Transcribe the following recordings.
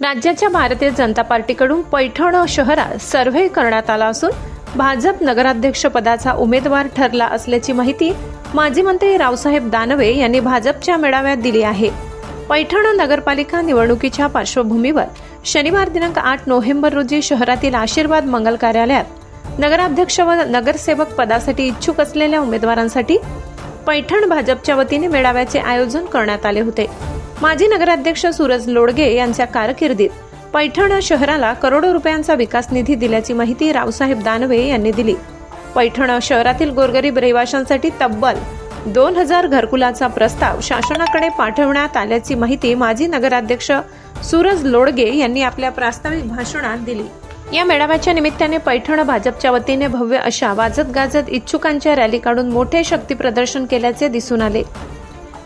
राज्याच्या भारतीय जनता पार्टीकडून पैठण शहरात सर्व्हे करण्यात आला असून भाजप नगराध्यक्ष पदाचा उमेदवार ठरला असल्याची माहिती माजी मंत्री रावसाहेब दानवे यांनी भाजपच्या मेळाव्यात दिली आहे. पैठण नगरपालिका निवडणुकीच्या पार्श्वभूमीवर शनिवार दिनांक आठ नोव्हेंबर रोजी शहरातील आशीर्वाद मंगल कार्यालयात नगराध्यक्ष व नगरसेवक पदासाठी इच्छुक असलेल्या उमेदवारांसाठी पैठण भाजपच्या वतीने मेळाव्याचे आयोजन करण्यात आले होते. माजी नगराध्यक्ष सूरज लोडगे यांच्या कारकिर्दीत पैठण शहराला करोडो रुपयांचा विकास निधी दिल्याची माहिती रावसाहेब दानवे यांनी दिली. पैठण शहरातील गोरगरीब रहिवाशांसाठी तब्बल दोन हजार घरकुलाचा प्रस्ताव शासनाकडे पाठवण्यात आल्याची माहिती माजी नगराध्यक्ष सूरज लोडगे यांनी आपल्या प्रास्ताविक भाषणात दिली. या मेळाव्याच्या निमित्ताने पैठण भाजपच्या वतीने भव्य अशा वाजत गाजत इच्छुकांच्या रॅली काढून मोठे शक्ती प्रदर्शन केल्याचे दिसून आले.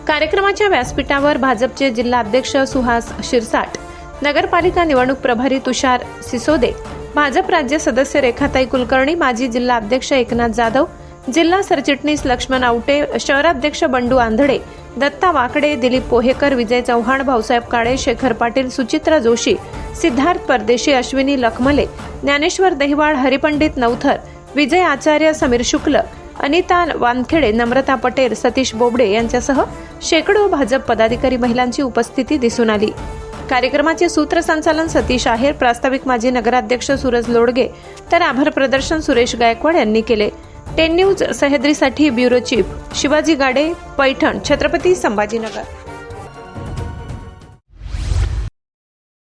कार्यक्रमाच्या व्यासपीठावर भाजपचे जिल्हाध्यक्ष सुहास शिरसाट नगरपालिका निवडणूक प्रभारी तुषार सिसोदे भाजप राज्य सदस्य रेखाताई कुलकर्णी माजी जिल्हा अध्यक्ष एकनाथ जाधव जिल्हा सरचिटणीस लक्ष्मण आवटे शहराध्यक्ष बंडू आंधळे दत्ता वाकडे दिलीप पोहेकर विजय चव्हाण भाऊसाहेब काळे शेखर पाटील सुचित्रा जोशी सिद्धार्थ परदेशी अश्विनी लखमले ज्ञानेश्वर दहिवाळ हरिपंडित नवथर विजय आचार्य समीर शुक्ल अनिता वानखेडे नम्रता पटेल सतीश बोबडे यांच्यासह शेकडो भाजप पदाधिकारी महिलांची उपस्थिती दिसून आली. कार्यक्रमाचे सूत्रसंचालन सतीश आहेर प्रास्ताविक माजी नगराध्यक्ष सूरज लोडगे तर आभार प्रदर्शन सुरेश गायकवाड यांनी केले. टेन न्यूज सह्याद्रीसाठी ब्युरो चीफ शिवाजी गाडे पैठण छत्रपती संभाजीनगर.